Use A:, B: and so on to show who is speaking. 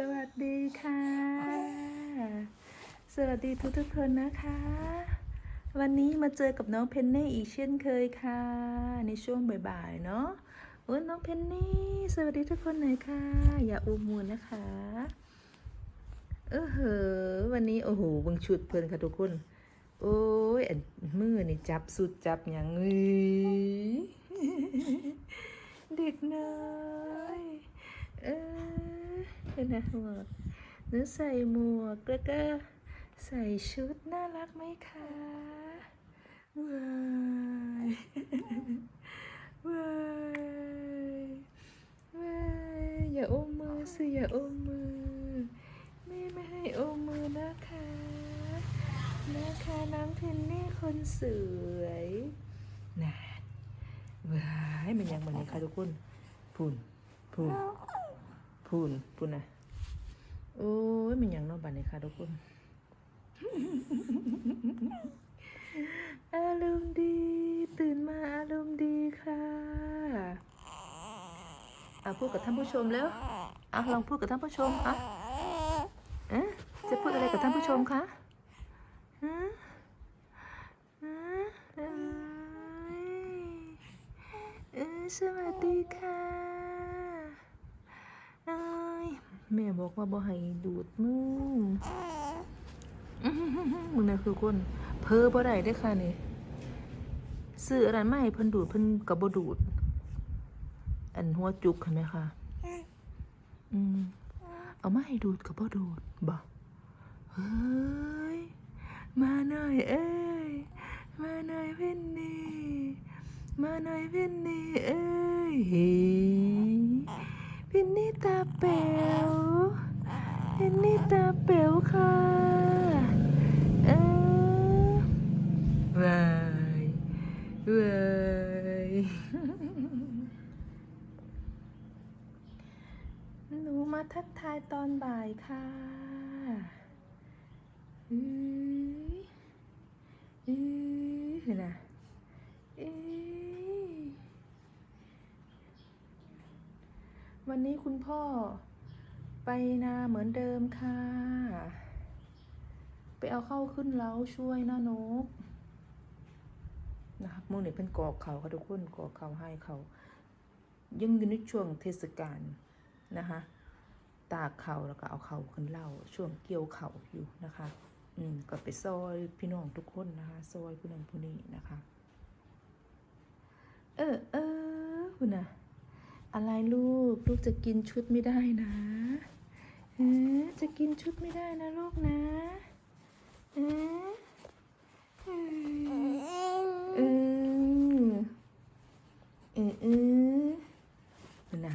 A: สวัสดีค่ะ สวัสดีทุกทุกๆคนนะคะ วันนี้มาเจอกับน้องเพนนี่อีกเช่นเคยค่ะ ในช่วงบ่ายๆเนาะโอ้ยน้องเพนนี่สวัสดีทุกคนหน่อยค่ะ อย่าอุมูลนะคะ เออเหอวันนี้โอ้โหเบังชุดเพลินค่ะทุกคน โอ้ยอันมือนี่จับสุดจับอย่างเอ้ย เด็กน้อยเอ อเป็นไงหมวกหนูใส่หมวกแล้วก็ใส่ชุดน่ารักไหมคะว้ายว้ายว้ายอย่าอมมือสิอย่าอมมือแม่ไม่ให้อมมือนะคะนะคะน้องเพนนี่คนสวยน่าว้ายมันยังมันเลยค่ะทุกคนพูนพูนพูนพูนนะ ยมันนอกบันเลยค่ะทุกคนอารมณ์ดี ตื่นมาอารมณ์ดีค่ะอะพูดกับท่านผู้ชมแล้วอะลองพูดกับท่านผู้ชมอะเอ๊ะจะพูดอะไรกับท่านผู้ชมคะฮะฮะเออสวัสดีค่ะแม่บอกว่าบ่ให้ดูดมือ มึงน่ะคือคน เพ้อบ่ได้เด้ค่ะนี่ซื้ออะไรไมาให้เพิ่นดูดเพิ่นก็บ่ดูด อันหัวจุกเห็นไหมคะอืมเอามาให้ดูดก็บ่ดูดบ่เฮ้ยมาหน่อยเอ้ยมาหน่อยเพ่นนี่มาหน่อยพินนี่เอ้ยพินนี่ตาเป๋วพินนี่ตาเป๋วค่ะเออวายวาย หนูมาทักทายตอนบ่ายค่ะอืออือนไหมเอ๊ะวันนี้คุณพ่อไปนาเหมือนเดิมค่ะ ไปเอาเข้าขึ้นเล้าช่วยนะนก นะครับมือเนี่ยเป็นกอกเขาค่ะทุกคนกอกเขาให้เขายังอยู่ในช่วงเทศกาลนะคะตากเขาแล้วก็เอาเขาขึ้นเล่าช่วงเกี่ยวเขาอยู่นะคะ อืมก็ไปซอยพี่น้องทุกคนนะคะซอยผู้นั้นผู้นี้นะคะ เออเออคุณนะอะไรลูกลูกจะกินชุดไม่ได้นะเออจะกินชุดไม่ได้นะลูกนะเอออเออเออเออคุณ น่ะ